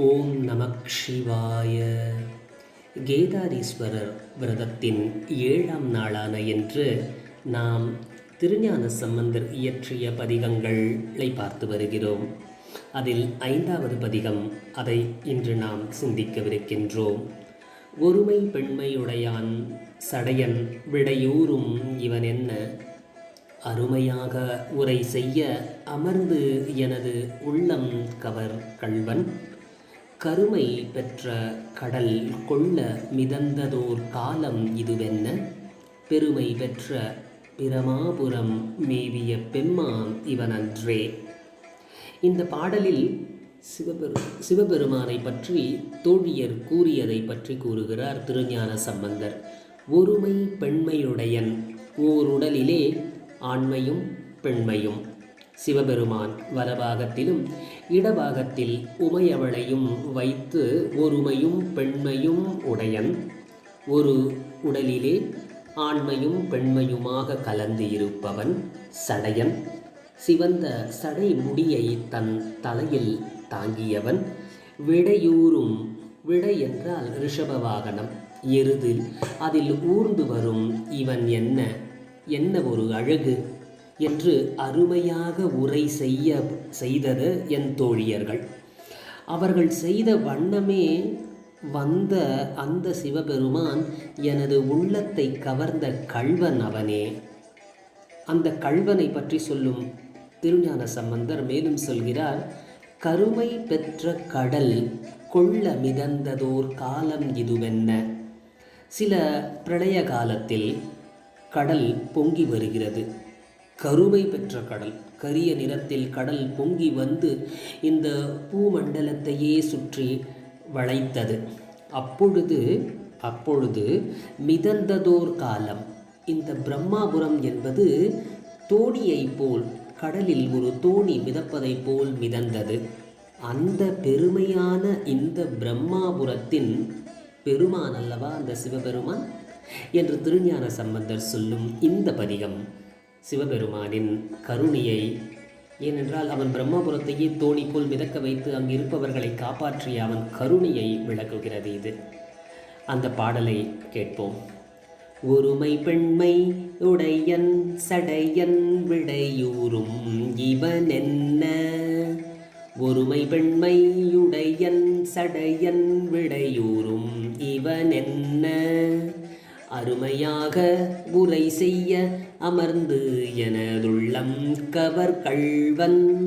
ஓம் நமக் சிவாய. கேதாரீஸ்வரர் விரதத்தின் ஏழாம் நாளான என்று நாம் திருஞான சம்பந்தர் இயற்றிய பதிகங்களை பார்த்து வருகிறோம். அதில் ஐந்தாவது பதிகம் அதை இன்று நாம் சிந்திக்கவிருக்கின்றோம். ஒருமை பெண்மையுடையான் சடையன் விடையூறும் இவன் என்ன? அருமையாக உரை செய்ய அமர்ந்து எனது உள்ளம் கவர் கள்வன். கருமை பெற்ற கடல் கொள்ள மிதந்ததோர் காலம் இதுவென்ன? பெருமை பெற்ற பிரமாபுரம் மேவிய பெம்மான் இவனன்றே. இந்த பாடலில் சிவபெரு சிவபெருமானை பற்றி தோழியர் கூறியதை பற்றி கூறுகிறார் திருஞான சம்பந்தர். ஒருமை பெண்மையுடையன் ஓருடலிலே ஆண்மையும் பெண்மையும். சிவபெருமான் வலபாகத்திலும் இடபாகத்தில் உமையவளையும் வைத்து ஒருமையும் பெண்மையும் உடையன். ஒரு உடலிலே ஆண்மையும் பெண்மையுமாக கலந்து இருப்பவன் சடையன். சிவந்த சடை முடியை தன் தலையில் தாங்கியவன். விடையூறும் விடை என்றால் ரிஷப வாகனம் எருதில் அதில் ஊர்ந்து வரும் இவன் என்ன? என்ன ஒரு அழகு? என்று அருமையாக உரை செய்ய செய்தது என் தோழியர்கள். அவர்கள் செய்த வண்ணமே வந்த அந்த சிவபெருமான் எனது உள்ளத்தை கவர்ந்த கள்வன் அவனே. அந்த கள்வனை பற்றி சொல்லும் திருஞான சம்பந்தர் மேலும் சொல்கிறார் கருமை பெற்ற கடல் கொள்ள மிதந்ததோர் காலம் இதுவென்ன? சில பிரளய காலத்தில் கடல் பொங்கி வருகிறது. கருமை பெற்ற கடல். கரிய நிறத்தில் கடல் பொங்கி வந்து இந்த பூமண்டலத்தையே சுற்றி வளைத்தது. அப்பொழுது அப்பொழுது மிதந்ததோர் காலம். இந்த பிரம்மாபுரம் என்பது தோணியைப் போல் கடலில் ஒரு தோணி மிதப்பதைப் போல் மிதந்தது. அந்த பெருமையான இந்த பிரம்மாபுரத்தின் பெருமான் அல்லவா அந்த சிவபெருமான்? என்று திருஞான சம்பந்தர் சொல்லும் இந்த பதிகம். சிவபெருமானின் கருணையை. ஏனென்றால் அவன் பிரம்மபுரத்தையே தோணி போல் மிதக்க வைத்து அங்கு இருப்பவர்களை காப்பாற்றிய அவன் கருணையை விளக்குகிறது இது. அந்த பாடலை கேட்போம். ஒருமை பெண்மை உடையன் சடையன் விடையூறும் இவன் என்ன ஒருமை பெண்மையுடையன் சடையன் விடையூறும் இவன் என்ன அருமையாக உரை செய்ய அமர்ந்து எனதுள்ளம் கவர் கள்வன்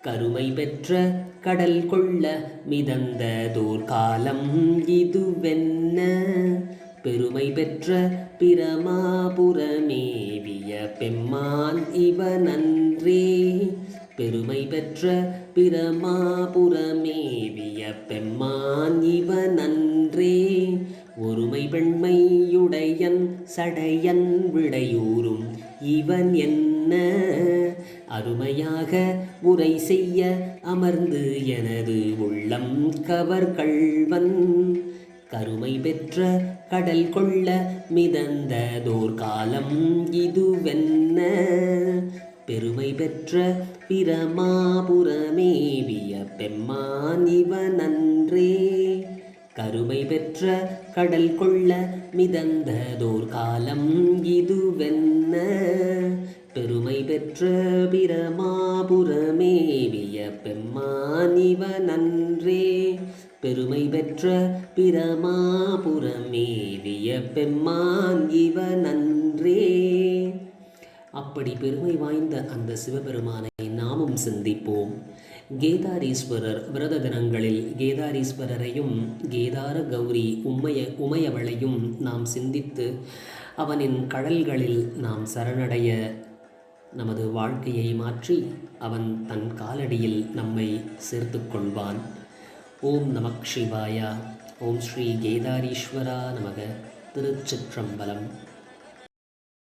கருமை பெற்ற கடல் கொள்ள மிதந்த தோர்காலம் இதுவென்ன? பெருமை பெற்ற பிரமாபுரமேவிய பெம்மான் இவனன்றே. பெருமை பெற்ற பிரமாபுரமேவிய பெம்மான் இவனன்றே. ஒருமை பெண்மையுடையன் சடையன் விடையூறும். இவன் என்ன? அருமையாக உரை செய்ய அமர்ந்து எனது உள்ளம் கவர் கள்வன் கருமை பெற்ற கடல் கொள்ள மிதந்ததோர் காலம் இதுவென்ன? பெருமை பெற்ற பிரமாபுரமேவிய பெம்மான் இவனன்றே. கருமை பெற்ற கடல் கொள்ள மிதந்ததோர் காலம் இதுவென்ன? பெருமை பெற்ற பிரமாபுரமேவிய பெம்மானிவ நன்றே பெருமை பெற்ற பிரமாபுரமேவிய பெம்மான் இவ நன்றே அப்படி பெருமை வாய்ந்த அந்த சிவபெருமானை நாமும் சிந்திப்போம். கேதாரீஸ்வரர் விரத தினங்களில் கேதாரீஸ்வரரையும் கேதார கௌரி உம்மைய உமையவளையும் நாம் சிந்தித்து அவனின் கடல்களில் நாம் சரணடைய நமது வாழ்க்கையை மாற்றி அவன் தன் காலடியில் நம்மை சேர்த்து கொள்வான். ஓம் நமக் சிவாயா. ஓம் ஸ்ரீ கேதாரீஸ்வரா நமக. திருச்சிற்றம்பலம்.